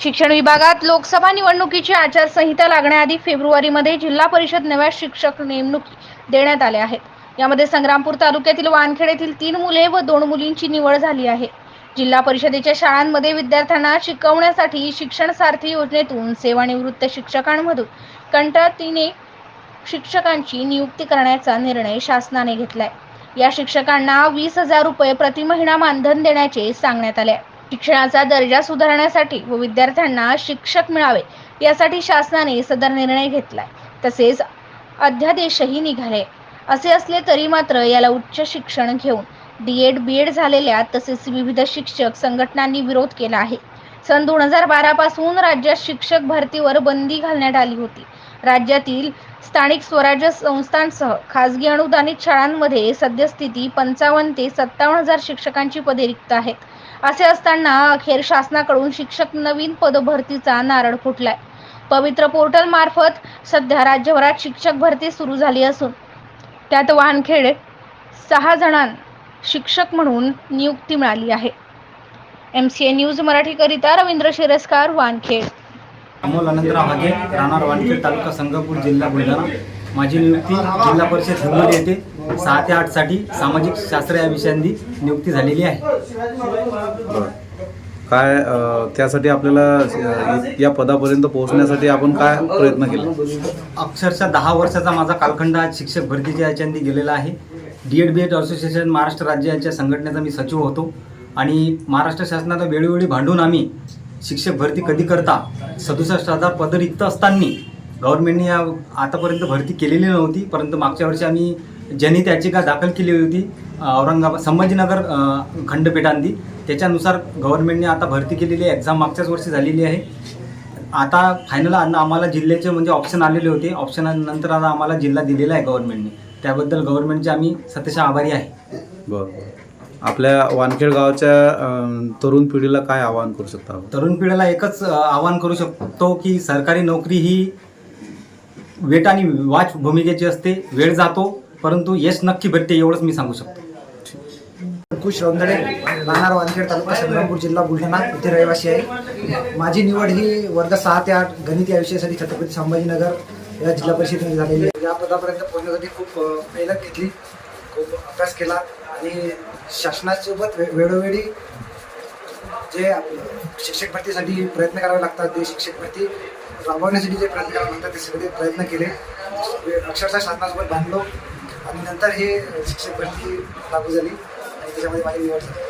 शिक्षण विभागात लोकसभा निवडणुकीची आचारसंहिता लागण्याआधी फेब्रुवारीमध्ये जिल्हा परिषद नव्या शिक्षक नेमणूक देण्यात आल्या आहेत. यामध्ये संग्रामपूर तालुक्यातील वानखेड येथील तीन मुले व दोन मुलींची निवड झाली आहे. जिल्हा परिषदेच्या शाळांमध्ये विद्यार्थ्यांना शिकवण्यासाठी शिक्षण सारथी योजनेतून सेवानिवृत्त शिक्षकांमधून कंत्राटीने शिक्षकांची नियुक्ती करण्याचा निर्णय शासनाने घेतलाय. या शिक्षकांना वीस हजार रुपये प्रति महिना मानधन देण्याचे सांगण्यात आले आहे. शिक्षणाचा दर्जा सुधारण्यासाठी व विद्यार्थ्यांना शिक्षक मिळावे यासाठी शासनाने सदर निर्णय घेतलाय. तसेच अध्यादेशही निघाले. असे असले तरी मात्र याला उच्च शिक्षण घेऊन डी एड बी एड झालेल्या तसेच विविध शिक्षक संघटनांनी विरोध केला आहे. सन दोन हजार बारा पासून राज्यात शिक्षक भरतीवर बंदी घालण्यात आली होती. राज्यातील स्थानिक स्वराज्य संस्थांसह खासगी अनुदानित शाळांमध्ये सद्यस्थिती पंचावन्न ते सत्तावन्न हजार शिक्षकांची पदे रिक्त आहेत. असे असताना अखेर शासनाकडून शिक्षक नवीन पदभरतीचा नारळ फुटलाय. पवित्र पोर्टल मार्फत सध्या राज्यभरात शिक्षक भरती सुरू झाली असून त्यात वानखेड सहा जणांना शिक्षक म्हणून नियुक्ती मिळाली आहे. एम सी ए न्यूज मराठीकरिता रवींद्र शिरस्कार वानखेड. अमोल अनंतराव राहणार वानखेड तालुका संगापूर जिल्हा बुलढाणा. माझी नियुक्ती जिल्हा परिषद हिंगोली येथे सहा ते आठसाठी सामाजिक शास्त्र या विषयांनी नियुक्ती झालेली आहे. काय त्यासाठी आपल्याला या पदापर्यंत पोहोचण्यासाठी आपण काय प्रयत्न केले? अक्षरशः दहा वर्षाचा माझा कालखंड आज शिक्षक भरतीच्या याच्यांनी गेलेला आहे. D Ed B Ed association Maharashtra राज्य यांच्या संघटनेचा मी सचिव होतो आणि महाराष्ट्र शासनाला वेळोवेळी भांडून आम्ही शिक्षक भरती कधी करता सदुसष्ट हजार पदं रिक्त असताना गव्हर्नमेंटने या आतापर्यंत भरती केलेली नव्हती परंतु मागच्या वर्षी आम्ही जनहित याचिका दाखल केली होती औरंगाबाद संभाजीनगर खंडपीठांनी त्याच्यानुसार गव्हर्नमेंटने आता भरती केलेली आहे एक्झाम मागच्याच वर्षी झालेली आहे. आता फायनल आम्हाला जिल्ह्याचे म्हणजे ऑप्शन आलेले होते. ऑप्शन नंतर आता आम्हाला जिल्हा दिलेला आहे गव्हर्नमेंटने त्याबद्दल गव्हर्नमेंटचे आम्ही सत्यशः आभारी आहे. बरं. आपल्या वानखेड गावाच्या तरुण पिढीला काय आवाहन करू शकता? तरुण पिढीला एकच आवाहन करू शकतो की सरकारी नोकरी ही वेट आणि वाच भूमिकेची असते. वेळ जातो परंतु यश नक्की भेटते एवढंच मी सांगू शकतो. अंकुश रौंदडे राहणार वानखेड तालुका संग्रामपूर जिल्हा बुलढाणा इथे रहिवासी आहे. माझी निवड ही वर्ग सहा ते आठ गणित या विषयासाठी छत्रपती संभाजीनगर या जिल्हा परिषदेने झालेली आहे. या पदापर्यंत पोहोचण्यासाठी खूप मेहनत घेतली खूप अभ्यास केला आणि शासनासोबत वे- वेळोवेळी जे आपलं शिक्षक भरतीसाठी प्रयत्न करावे लागतात ते शिक्षक भरती राबवण्यासाठी जे प्रयत्न करावे लागतात ते सगळे प्रयत्न केले. वे- अक्षरशः शासनासोबत बांधलो. आणि नंतर हे शिक्षक भरती लागू झाली आणि त्याच्यामध्ये माझी निवड झाली.